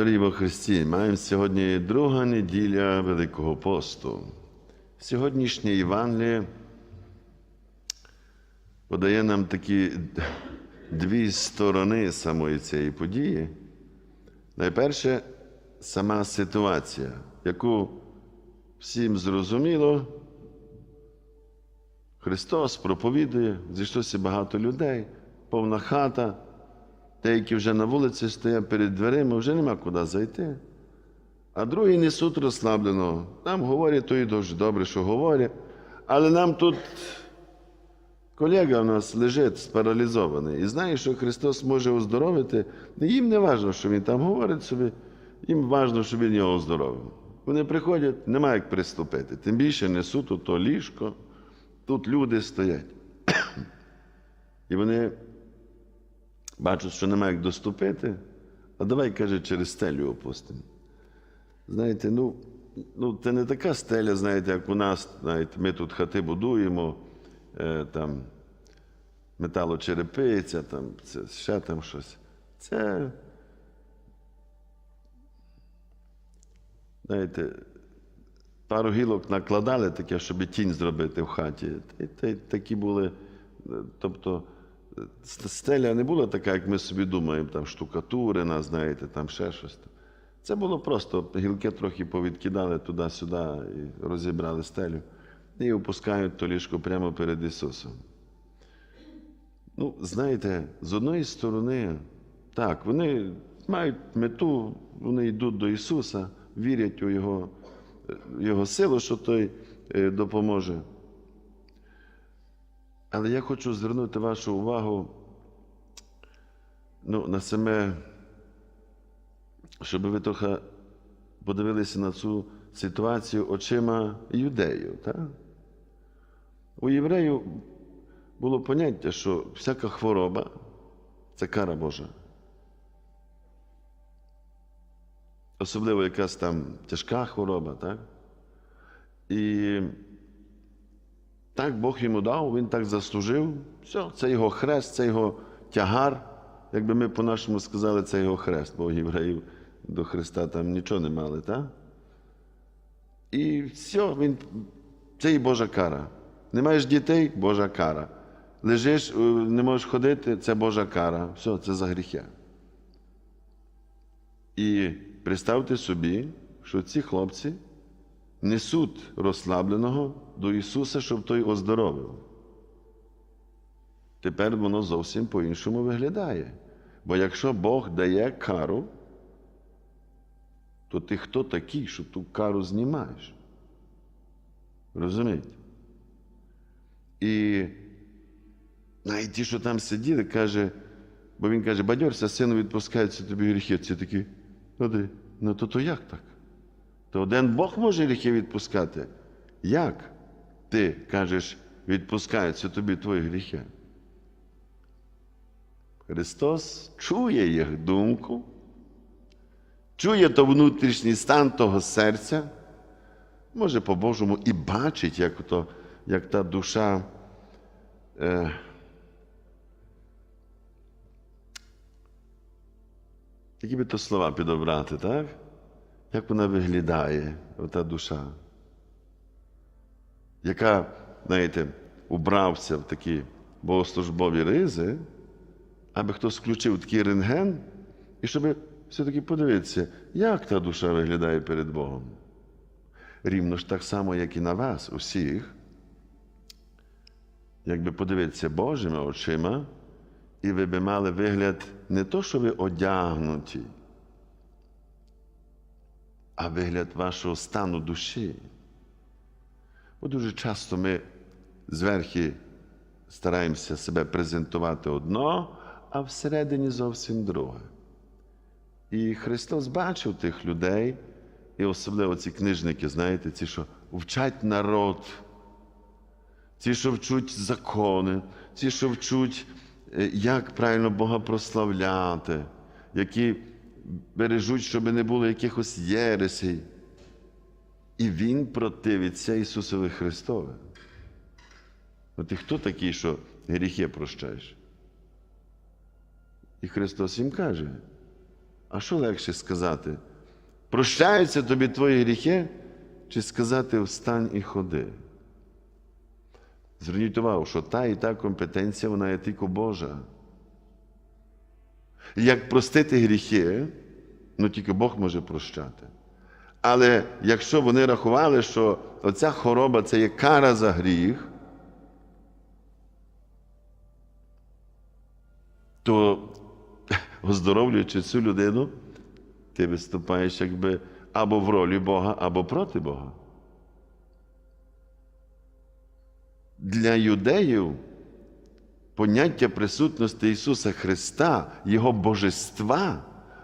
Дорогі во Христі, маємо сьогодні друга неділя Великого посту. Сьогоднішнє Євангеліє подає нам такі дві сторони самої цієї події. Найперше, сама ситуація, яку всім зрозуміло, Христос проповідує, зійшлося багато людей, повна хата. Деякі вже на вулиці стоять перед дверима, вже нема куди зайти. А другі несуть розслаблено. Нам говорять, то і дуже добре, що говорять. Але нам тут колега у нас лежить спаралізований і знає, що Христос може оздоровити. Їм не важливо, що Він там говорить собі, їм важливо, щоб Він його оздоровив. Вони приходять, немає як приступити. Тим більше несуть то ліжко, тут люди стоять. І вони бачать, що немає як доступити, а давай, каже, через стелю опустимо. Знаєте, ну, ну це не така стеля, знаєте, як у нас, знаєте, ми тут хати будуємо, е, там металочерепиця, там, це, ще там щось. Це, знаєте, пару гілок накладали таке, щоб тінь зробити в хаті. Та, та, такі були, е, тобто, стеля не була така, як ми собі думаємо, там штукатурина, знаєте, там ще щось. Це було просто гілки трохи повідкидали туди-сюди і розібрали стелю. І опускають то ліжко прямо перед Ісусом. Ну, знаєте, з одної сторони, так, вони мають мету, вони йдуть до Ісуса, вірять у Його, Його силу, що Той е, допоможе. Але я хочу звернути вашу увагу ну, на саме, щоб ви трохи подивилися на цю ситуацію очима юдеїв. У євреїв було поняття, що всяка хвороба це кара Божа. Особливо якась там тяжка хвороба, так? І так Бог йому дав, він так заслужив. Все, це його хрест, це його тягар. Якби ми по-нашому сказали, це його хрест, бо євреїв до Христа там нічого не мали, так? І все, він, це і Божа кара. Не маєш дітей Божа кара. Лежиш, е, не можеш ходити, це Божа кара. Все, це за гріхи. І представте собі, що ці хлопці несуть розслабленого до Ісуса, щоб той оздоровив. Тепер воно зовсім по-іншому виглядає. Бо якщо Бог дає кару, то ти хто такий, що ту кару знімаєш? Розумієте? І навіть ті, що там сиділи, каже, бо він каже, бадьорся, сину відпускаються тобі гріхи. Ці такі, ну, то то як так? То один Бог може гріхи відпускати. Як ти кажеш, відпускаються тобі твої гріхи? Христос чує їх думку, чує то внутрішній стан того серця, може по-божому і бачить, як, то, як та душа. Е, які би то слова підобрати, так? Як вона виглядає, ота душа, яка, знаєте, убрався в такі богослужбові ризи, аби хтось включив такий рентген, і щоб все-таки подивитися, як та душа виглядає перед Богом. Рівно ж так само, як і на вас, усіх, якби подивитися Божими очима, і ви би мали вигляд не то, що ви одягнуті, а вигляд вашого стану душі. Бо дуже часто ми зверхи стараємося себе презентувати одно, а всередині зовсім друге. І Христос бачив тих людей, і особливо ці книжники, знаєте, ці, що вчать народ, ці, що вчуть закони, ці, що вчуть, е, як правильно Бога прославляти, які бережуть, щоб не було якихось єресей. І Він противиться Ісусові Христове. Ну ти хто такий, що гріхи прощаєш? І Христос їм каже: А що легше сказати? Прощаються тобі твої гріхи, чи сказати встань і ходи? Зверніть увагу, що та і та компетенція, вона є тільки Божа. Як простити гріхи, ну тільки Бог може прощати. Але якщо вони рахували, що оця хвороба це є кара за гріх, то оздоровлюючи цю людину, ти виступаєш якби або в ролі Бога, або проти Бога. Для юдеїв поняття присутності Ісуса Христа, Його божества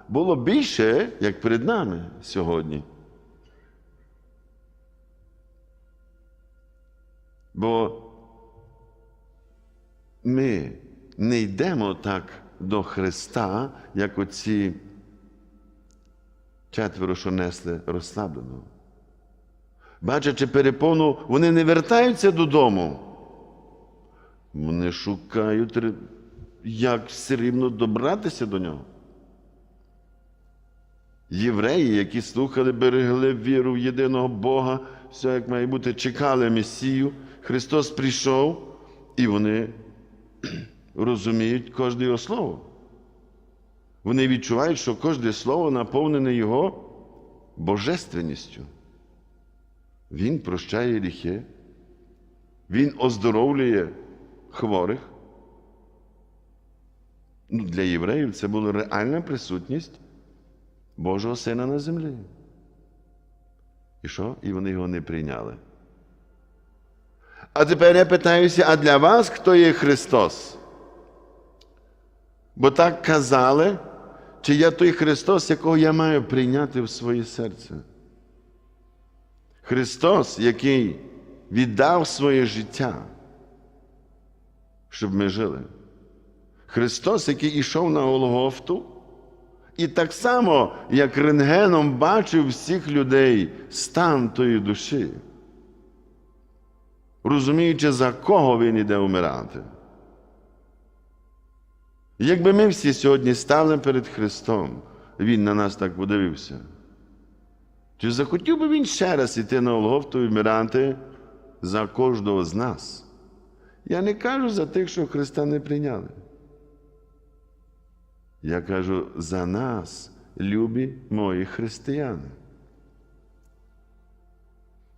було більше, як перед нами сьогодні. Бо ми не йдемо так до Христа, як оці четверо, що несли розслаблено. Бачачи перепону, вони не вертаються додому. Вони шукають, як все рівно добратися до нього. Євреї, які слухали, берегли віру в єдиного Бога, все як має бути, чекали Месію, Христос прийшов, і вони розуміють кожне його слово. Вони відчувають, що кожне слово наповнене Його божественністю. Він прощає гріхи, Він оздоровлює хворих. Ну, для євреїв це була реальна присутність Божого Сина на землі. І що? І вони його не прийняли. А тепер я питаюся, а для вас хто є Христос? Бо так казали, чи я той Христос, якого я маю прийняти в своє серце? Христос, який віддав своє життя, щоб ми жили. Христос, який ішов на Голгофту, і так само, як рентгеном бачив всіх людей стан тої душі, розуміючи, за кого він іде вмирати. Якби ми всі сьогодні стали перед Христом, Він на нас так подивився. Чи захотів би він ще раз іти на Голгофту і вмирати за кожного з нас? Я не кажу за тих, що Христа не прийняли. Я кажу за нас, любі мої християни.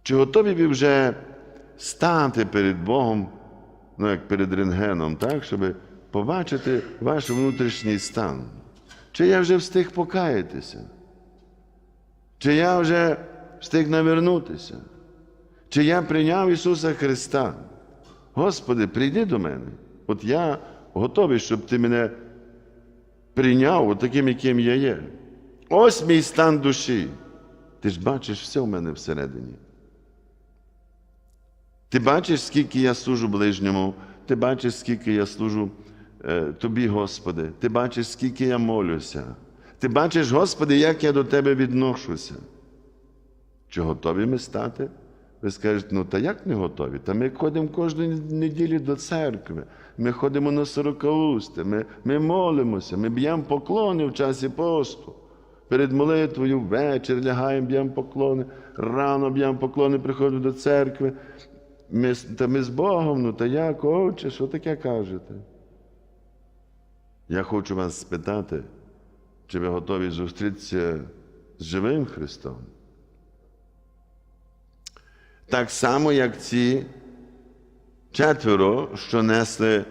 Чи готові ви вже стати перед Богом, ну як перед рентгеном, так, щоб побачити ваш внутрішній стан? Чи я вже встиг покаятися? Чи я вже встиг навернутися? Чи я прийняв Ісуса Христа? Господи, прийди до мене. От я готовий, щоб Ти мене прийняв таким, яким я є. Ось мій стан душі. Ти ж бачиш все в мене всередині. Ти бачиш, скільки я служу ближньому, ти бачиш, скільки я служу е, тобі, Господи, ти бачиш, скільки я молюся. Ти бачиш, Господи, як я до Тебе відношуся. Чи готові ми стати? Ви скажете, ну та як не готові? Та ми ходимо кожної неділі до церкви, ми ходимо на сорокаусти, ми, ми молимося, ми б'ємо поклони в часі посту. Перед молитвою ввечері лягаємо, б'ємо поклони, рано б'ємо поклони, приходимо до церкви. Ми, та ми з Богом, ну та як, отче, що таке кажете? Я хочу вас спитати, чи ви готові зустрітися з живим Христом? Так само, як ці четверо, що несли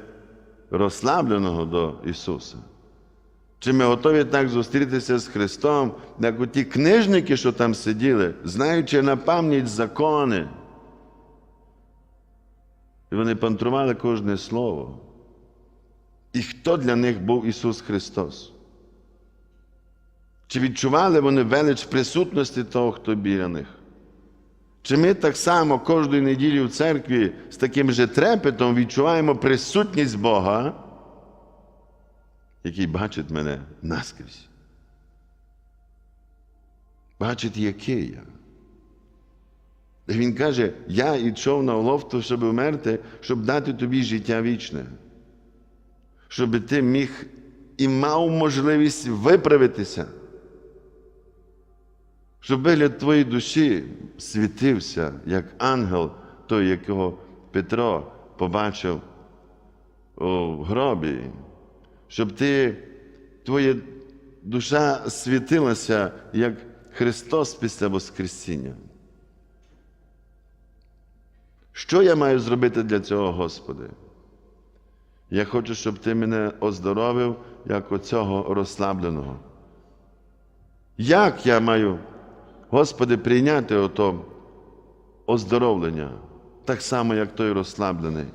розслабленого до Ісуса. Чи ми готові так зустрітися з Христом, як у ті книжники, що там сиділи, знаючи на пам'ять закони? І вони пантрували кожне слово. І хто для них був Ісус Христос? Чи відчували вони велич присутності того, хто біля них? Чи ми так само кожної неділі в церкві з таким же трепетом відчуваємо присутність Бога, який бачить мене наскрізь? Бачить, який я. Він каже, я йшов на Оловту, щоб вмерти, щоб дати тобі життя вічне, щоб ти міг і мав можливість виправитися. Щоб вигляд твоєї душі світився, як ангел, той, якого Петро побачив у гробі, щоб ти, твоя душа світилася, як Христос після Воскресіння. Що я маю зробити для цього, Господи? Я хочу, щоб Ти мене оздоровив, як оцього розслабленого. Як я маю, Господи, прийняти ото оздоровлення, так само, як той розслаблений?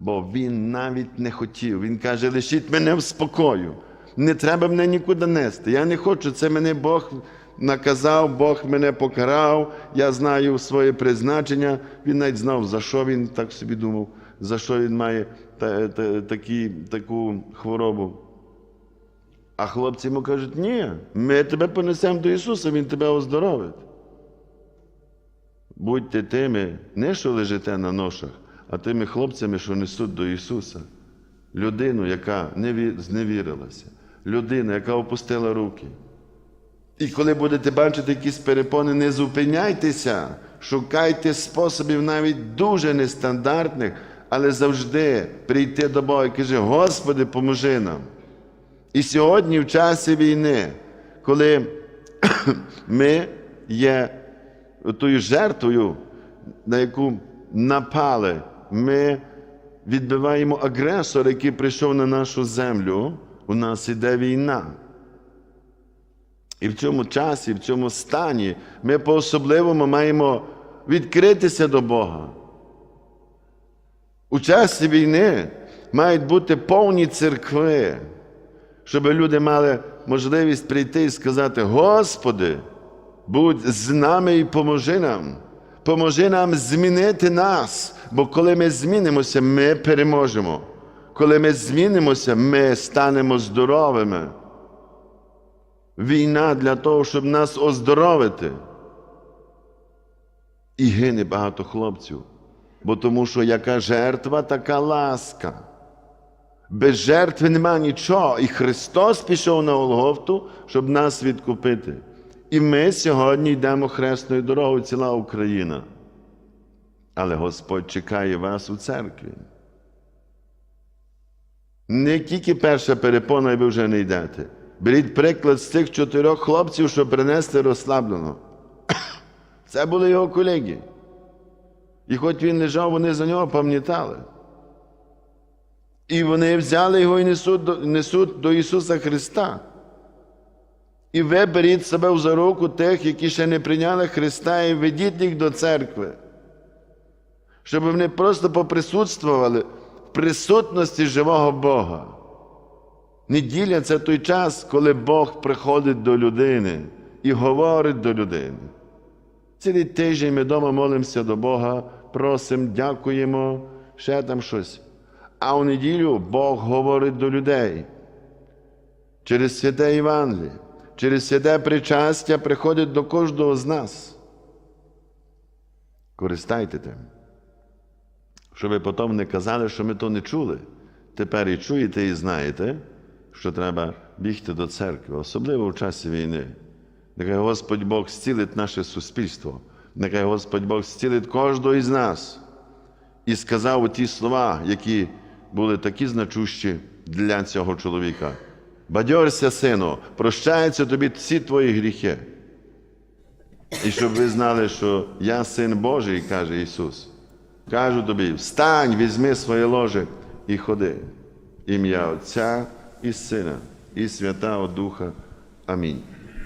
Бо він навіть не хотів. Він каже, лишіть мене в спокою. Не треба мене нікуди нести. Я не хочу, це мене Бог наказав, Бог мене покарав, я знаю своє призначення. Він навіть знав, за що він так собі думав, за що він має та, та, такі, таку хворобу. А хлопці йому кажуть, ні, ми тебе понесемо до Ісуса, Він тебе оздоровить. Будьте тими, не що лежите на ношах, а тими хлопцями, що несуть до Ісуса. Людину, яка не зневірилася, людина, яка опустила руки. І коли будете бачити якісь перепони, не зупиняйтеся, шукайте способів навіть дуже нестандартних, але завжди прийти до Бога і каже, Господи, поможи нам. І сьогодні, в часі війни, коли ми є тою жертвою, на яку напали, ми відбиваємо агресора, який прийшов на нашу землю, у нас іде війна. І в цьому часі, в цьому стані ми по-особливому маємо відкритися до Бога. У часі війни мають бути повні церкви, щоб люди мали можливість прийти і сказати: Господи, будь з нами і поможи нам. Поможи нам змінити нас, бо коли ми змінимося, ми переможемо. Коли ми змінимося, ми станемо здоровими. Війна для того, щоб нас оздоровити. І гине багато хлопців, бо тому що яка жертва, така ласка. Без жертви нема нічого. І Христос пішов на Голгофту, щоб нас відкупити. І ми сьогодні йдемо хресною дорогою, ціла Україна. Але Господь чекає вас у церкві. Не тільки перша перепона, і ви вже не йдете. Беріть приклад з цих чотирьох хлопців, що принесли розслаблено. Це були його колеги. І хоч він лежав, вони за нього пам'ятали. І вони взяли його і несуть несуть до Ісуса Христа. І ви беріть себе за руку тих, які ще не прийняли Христа, і ведіть їх до церкви. Щоб вони просто поприсутствували в присутності живого Бога. Неділя це той час, коли Бог приходить до людини і говорить до людини. Цілий тиждень ми вдома молимося до Бога, просимо, дякуємо, ще там щось. А у неділю Бог говорить до людей. Через святе Євангеліє, через святе причастя приходить до кожного з нас. Користайте тим. Щоб ви потім не казали, що ми то не чули. Тепер і чуєте, і знаєте, що треба бігти до церкви, особливо в часі війни. Нехай Господь Бог зцілить наше суспільство, нехай Господь Бог зцілить кожного із нас. І сказав ті слова, які були такі значущі для цього чоловіка. Бадьорся, сину, прощаються тобі всі твої гріхи. І щоб ви знали, що я син Божий, каже Ісус. Кажу тобі, встань, візьми своє ложе і ходи. Ім'я Отця і Сина, і Святого Духа. Амінь.